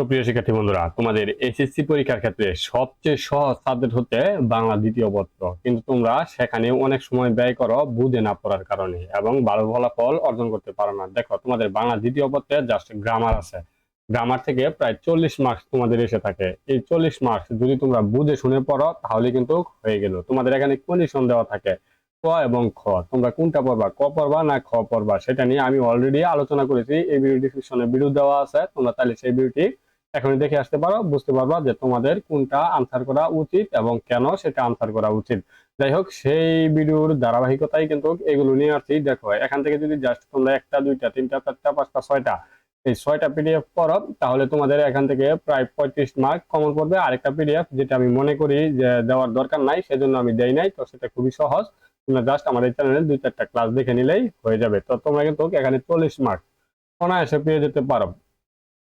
সুপ্রিয় শিক্ষার্থী বন্ধুরা, তোমাদের এসএসসি পরীক্ষার ক্ষেত্রে সবচেয়ে সহজ সাবজেক্ট হচ্ছে বাংলা দ্বিতীয় পত্র। কিন্তু তোমরা সেখানে অনেক সময় ব্যয় করো বুঝে না পড়ার কারণে এবং ভালো ফলাফল অর্জন করতে পারো না। দেখো, তোমাদের বাংলা দ্বিতীয় পত্রে জাস্ট গ্রামার আছে। গ্রামার থেকে প্রায় চল্লিশ মার্কস তোমাদের এসে থাকে। এই চল্লিশ মার্কস যদি তোমরা বুঝে শুনে পড়ো, তাহলে কিন্তু হয়ে গেল। তোমাদের এখানে কন্ডিশন দেওয়া থাকে, ক এবং খ। তোমরা কোনটা পড়বা, ক পড়বা না খ পড়বা, সেটা নিয়ে আমি অলরেডি আলোচনা করেছি। এই ভিডিও ডিসক্রিপশনে ভিডিও দেওয়া আছে। তোমরা তাহলে সেই ভিডিওটি এখনই দেখে আসতে পারো, বুঝতে পারবা যে তোমাদের কোনটা আনসার করা উচিত এবং কেন সেটা আনসার করা উচিত। যাই হোক, সেই ভিডিওর ধারাবাহিকতাই কিন্তু এগুলো নিয়ে আসছি। দেখো, এখান থেকে যদি জাস্ট তোমরা একটা, দুইটা, তিনটা, চারটা, পাঁচটা, ছয়টা, এই ছয়টা পিডিএফ পড়ো, তাহলে তোমাদের এখান থেকে প্রায় পঁয়ত্রিশ মার্ক কমন পড়বে। আরেকটা পিডিএফ যেটা আমি মনে করি যে দেওয়ার দরকার নাই, সেজন্য আমি দেই নাই, তো সেটা খুবই সহজ। তোমরা জাস্ট আমাদের চ্যানেলে দুই, চারটা ক্লাস দেখে নিলেই হয়ে যাবে। তো তোমরা কিন্তু এখানে চল্লিশ মার্ক অনায়াসে পেয়ে যেতে পারো।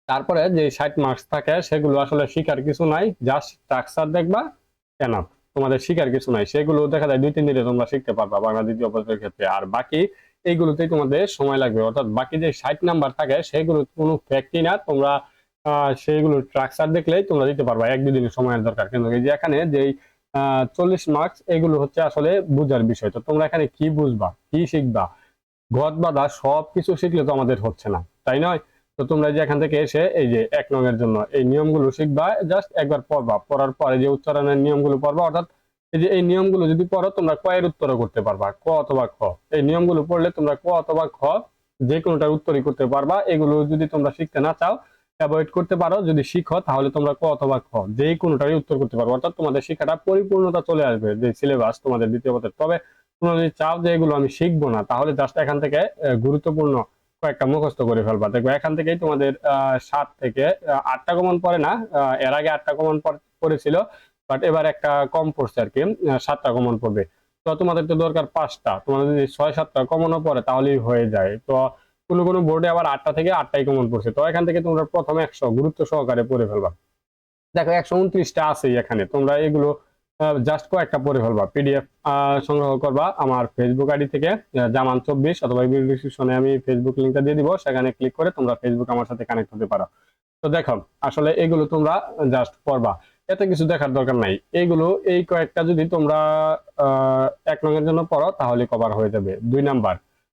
তারপরে যে ষাট মার্কস থাকে, সেগুলো আসলে শিকার কিছু নাই জাস্ট স্ট্রাকচার দেখবা কেন তোমাদের শিকার কিছু নাই। সেগুলো দেখা যায় দুই, তিন দিনে তোমরা শিখতে পারবা বাংলা দ্বিতীয় পত্রের ক্ষেত্রে। আর বাকি এইগুলোতেই তোমাদের সময় লাগবে। অর্থাৎ বাকি যে ষাট নাম্বার থাকে, সেগুলো কোনো ফ্যাক্টই না। তোমরা সেইগুলো স্ট্রাকচার দেখলেই তোমরা দিতে পারবা। এক দুদিনের সময়ের দরকার। কিন্তু এই যে এখানে যেই চল্লিশ মার্কস এগুলো হচ্ছে আসলে বুঝার বিষয়। তো তোমরা এখানে কি বুঝবা, কি শিখবা? ঘট বাঁধা সব কিছু শিখলে তো আমাদের হচ্ছে না। তাই নয়? তো তোমরা যে এখান থেকে এসে এই যে এক নঙের জন্য এই নিয়মগুলো শিখবা জাস্ট একবার পড়বা। পড়ার পরে যে উচ্চারণের নিয়মগুলো পড়বা, অর্থাৎ এই যে এই নিয়মগুলো যদি পড়ো, তোমরা ক এর উত্তরও করতে পারবা, ক অথবা খ। এই নিয়মগুলো পড়লে তোমরা ক অথবা খ যে কোনোটার উত্তরই করতে পারবা। এগুলো যদি তোমরা শিখতে না চাও অ্যাভয়েড করতে পারো। যদি শিখো, তাহলে তোমরা ক অথবা খ যে কোনোটারই উত্তর করতে পারব। অর্থাৎ তোমাদের শিক্ষাটা পরিপূর্ণতা চলে আসবে যে সিলেবাস তোমাদের দ্বিতীয় পথের তবে তোমরা যদি চাও যে এগুলো আমি শিখব না, তাহলে জাস্ট এখান থেকে গুরুত্বপূর্ণ কয়েকটা মুখস্থ করে ফেলবা। দেখবে এখান থেকেই তোমাদের সাত থেকে আটটা কমন পড়ে না এর আগে আটটা কমন পড়েছিল বাট এবার একটা কম পড়ছে আর কি সাতটা কমন পড়বে। তো তোমাদের তো দরকার পাঁচটা, তোমাদের যদি ছয়, সাতটা কমনও পড়ে তাহলেই হয়ে যায়। তো কোনো কোনো বোর্ডে আবার আটটা থেকে আটটাই কমন পড়ছে। তো এখান থেকে তোমরা প্রথম একশো গুরুত্ব সহকারে পড়ে ফেলবা। দেখো একশো উনত্রিশটা আছে এখানে, তোমরা এগুলো জাস্ট কয়েকটা পড়ে ফেলবা পিডিএফ সংগ্রহ করবা আমার ফেসবুক আইডি থেকে জামান চব্বিশ অথবা ডিসক্রিপশনে আমি ফেসবুক লিঙ্কটা দিয়ে দিব, সেখানে ক্লিক করে তোমরা ফেসবুক আমার সাথে কানেক্ট হতে পারো। তো দেখো, আসলে এগুলো তোমরা জাস্ট পড়বা। এতে কিছু দেখার দরকার নাই। এইগুলো এই কয়েকটা যদি তোমরা এক রঙের জন্য পড়ো, তাহলে কভার হয়ে যাবে। দুই নাম্বার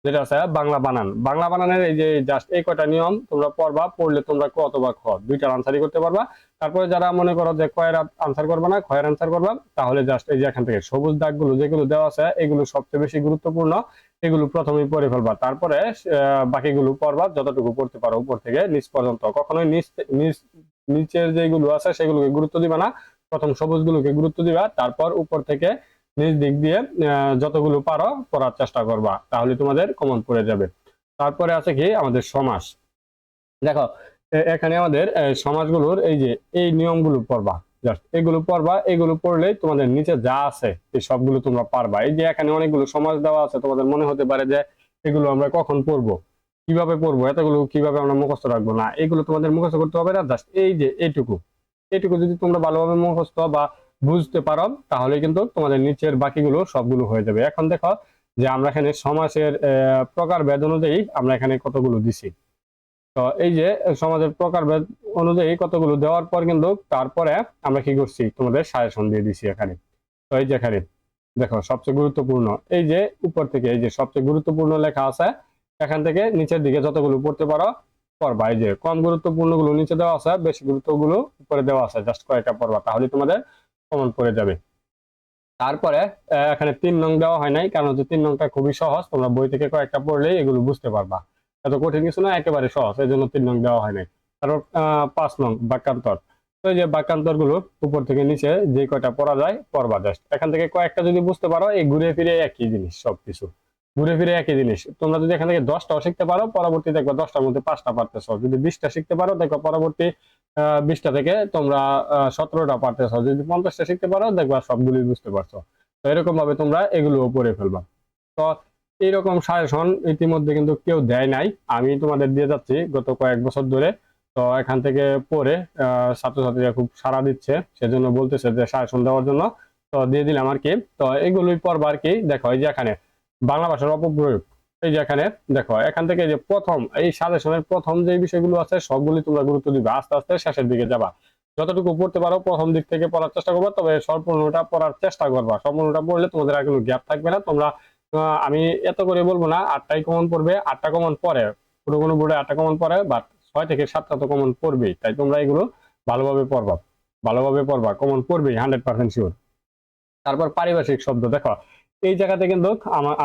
যেটা আছে, বাংলা বানান। বাংলা বানানের এই যে জাস্ট এই কয়টা নিয়ম, তোমরা পড়বা, পড়লে তোমরা ক অথবা খ, দুইটার আনসারই করতে পারবা। তারপরে যারা মনে করো যে কয়ের আনসার করবা না খয়ের আনসার করবা, তাহলে জাস্ট এই যে এখান থেকে সবুজ দাগগুলো যেগুলো দেওয়া আছে, এগুলো সবচেয়ে বেশি গুরুত্বপূর্ণ, এগুলো প্রথমেই পড়ে ফেলবা। তারপরে বাকিগুলো পড়বা, যতটুকু পড়তে পারো উপর থেকে, নিচ পর্যন্ত। কখনোই নিচ নিচ নিচের যেগুলো আছে, সেগুলোকে গুরুত্ব দিবা না। প্রথম সবুজগুলোকে গুরুত্ব দিবা, তারপর উপর থেকে নিচ দিক দিয়ে যতগুলো পারো পড়ার চেষ্টা করবা, তাহলে তোমাদের কমন পড়ে যাবে। তারপরে আছে কি? আমাদের সমাস। দেখো এখানে আমাদের সমাজগুলোর এই যে, এই নিয়মগুলো পড়বা। জাস্ট এগুলো পড়বা, এগুলো পড়লেই তোমাদের নিচে যা আছে, এই সবগুলো তোমরা পারবা। এই যে এখানে অনেকগুলো সমাজ দেওয়া আছে, তোমাদের মনে হতে পারে যে এগুলো আমরা কখন পড়ব, কীভাবে পড়ব, এতগুলো কীভাবে আমরা মুখস্থ রাখব? না, এগুলো তোমাদের মুখস্থ করতে হবে না জাস্ট এই যে এইটুকু এইটুকু যদি তোমরা ভালোভাবে মুখস্থ বা বুঝতে পারো তাহলে কিন্তু তোমাদের নিচের বাকিগুলো সবগুলো হয়ে যাবে। এখন দেখো যে আমরা এখানে সমাজের আহ, প্রকারভেদ অনুযায়ী আমরা এখানে কতগুলো দিছি। তো এই যে সমাজের প্রকারভেদ অনুযায়ী কতগুলো দেওয়ার পর কিন্তু তারপরে আমরা কি করছি তোমাদের সাজেশন দিয়ে দিছি এখানে। তো এই যে এখানে দেখো সবচেয়ে গুরুত্বপূর্ণ এই যে উপর থেকে এই যে সবচেয়ে গুরুত্বপূর্ণ লেখা আছে এখান থেকে নিচের দিকে যতগুলো পড়তে পারো পড়বা। এই যে কম গুরুত্বপূর্ণগুলো নিচে দেওয়া আছে বেশি গুরুত্বগুলো উপরে দেওয়া আছে জাস্ট কয়েকটা পড়বা তাহলে তোমাদের কমন পড়ে যাবে। তারপরে এখানে তিন নং দেওয়া হয় নাই, কারণ হচ্ছে তিন নংটা খুবই সহজ, তোমরা বই থেকে কয়েকটা পড়লেই এগুলো বুঝতে পারবা। এত কঠিন কিছু না, একেবারে সহজ এই জন্য তিন নং দেওয়া হয় নাই। তারপর পাঁচ নং, বাক্যান্তর। তো এই যে বাক্যান্তরগুলো উপর থেকে নিচে যে কয়টা পড়া যায়, পড়বা জাস্ট এখান থেকে কয়েকটা যদি বুঝতে পারো, এই ঘুরে ফিরে একই জিনিস সবকিছু। ঘুরে ফিরে একই জিনিস। তোমরা যদি এখান থেকে দশটাও শিখতে পারো, পরবর্তী দেখবা দশটার মধ্যে পাঁচটা পারতেছ। যদি বিশটা শিখতে পারো, দেখবা পরবর্তী বিশটা থেকে তোমরা সতেরোটা পারতেছ। যদি পঞ্চাশটা শিখতে পারো, দেখবা সবগুলোই বুঝতে পারছ। তো এরকম ভাবে তোমরা এগুলো পড়ে ফেলবা। তো এইরকম সাজেশন ইতিমধ্যে কিন্তু কেউ দেয় নাই। আমি তোমাদের দিয়ে যাচ্ছি গত কয়েক বছর ধরে। তো এখান থেকে পড়ে ছাত্রছাত্রীরা খুব সাড়া দিচ্ছে। সেজন্য বলতেছে যে সাজেশন দেওয়ার জন্য। তো দিয়ে দিলাম আর কি। তো এগুলোই পড়বা আর কি। দেখো এই যে এখানে বাংলা ভাষার অপপ্রয়োগ। এই যে এখানে, দেখো, এখান থেকে যে প্রথম, এই সাজেশনের প্রথম যে বিষয়গুলো আছে, সবগুলি তোমরা গুরুত্ব দিবে। আস্তে আস্তে শেষের দিকে যাবা। যতটুকু পড়তে পারো, প্রথম দিক থেকে পড়ার চেষ্টা করবা, তবে সম্পূর্ণটা পড়ার চেষ্টা করবা। সম্পূর্ণটা পড়লে তোমাদের আর কোনো গ্যাপ থাকবে না। তোমরা আমি এত করে বলব না, আটটাই কমন পড়বে, আটটা কমন পরে কোনো কোনো বোর্ডে আটটা কমন পড়ে বাট ছয় থেকে সাতটা তো কমন পড়বেই। তাই তোমরা এগুলো ভালোভাবে পড়বা। ভালোভাবে পড়বা। কমন পড়বেই হান্ড্রেড পার্সেন্ট শিওর তারপর পারিভাষিক শব্দ, দেখো এই জায়গাতে কিন্তু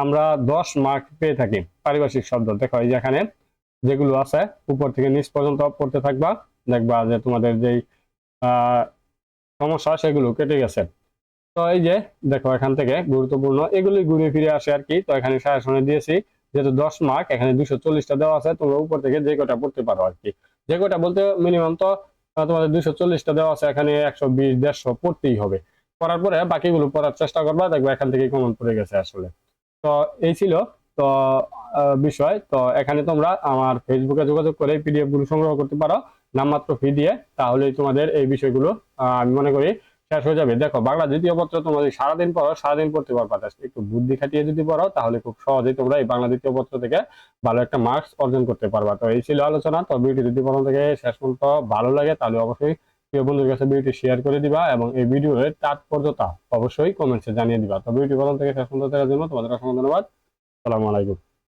আমরা দশ মার্ক পেয়ে থাকি পারিভাষিক শব্দ। দেখো এই যেখানে যেগুলো আছে, উপর থেকে নিচ পর্যন্ত পড়তে থাকবা, দেখবা যে তোমাদের যেই সমস্যা সেগুলো কেটে গেছে। তো এই যে দেখো এখান থেকে গুরুত্বপূর্ণ এগুলি ঘুরে ফিরে আসে আর কি। তো এখানে সাজেশনে দিয়েছি, যেহেতু দশ মার্ক এখানে দুশো চল্লিশটা দেওয়া আছে, তোমরা উপর থেকে যে কটা পড়তে পারো আর কি। যে কটা বলতে মিনিমাম তো তোমাদের দুশো চল্লিশটা দেওয়া আছে, এখানে একশো বিশ, দেড়শো পড়তেই হবে। পড়ার পরে বাকিগুলো পড়ার চেষ্টা করবা, দেখবা এখান থেকে কমন পড়ে গেছে আসলে। তো এই ছিল, তো বিষয়। তো এখানে তোমরা আমার ফেসবুকে যোগাযোগ করে পিডিএফগুলো সংগ্রহ করতে পারো, নামমাত্র ফি দিয়ে। তাহলেই তোমাদের এই বিষয়গুলো আমি মনে করি শেষ হয়ে যাবে। দেখো, বাংলা দ্বিতীয় পত্র যদি সারাদিন পড়ো, সারাদিন পড়তে পারবা। একটু বুদ্ধি খাটিয়ে যদি পড়ো, তাহলে খুব সহজেই তোমরা এই বাংলা দ্বিতীয় পত্র থেকে ভালো একটা মার্কস অর্জন করতে পারবা। তো এই ছিল আলোচনা। তো ভিডিও যদি প্রথম থেকে শেষ পর্যন্ত ভালো লাগে, তাহলে অবশ্যই প্রিয় বন্ধুর কাছে ভিডিওটি শেয়ার করে দিবা এবং এই ভিডিওর তাৎপর্যতা অবশ্যই কমেন্টসে জানিয়ে দিবা। তো ভিডিও প্রথম থেকে শেষ পর্যন্ত দেখার জন্য তোমাদের অসংখ্য ধন্যবাদ। আসসালামু আলাইকুম।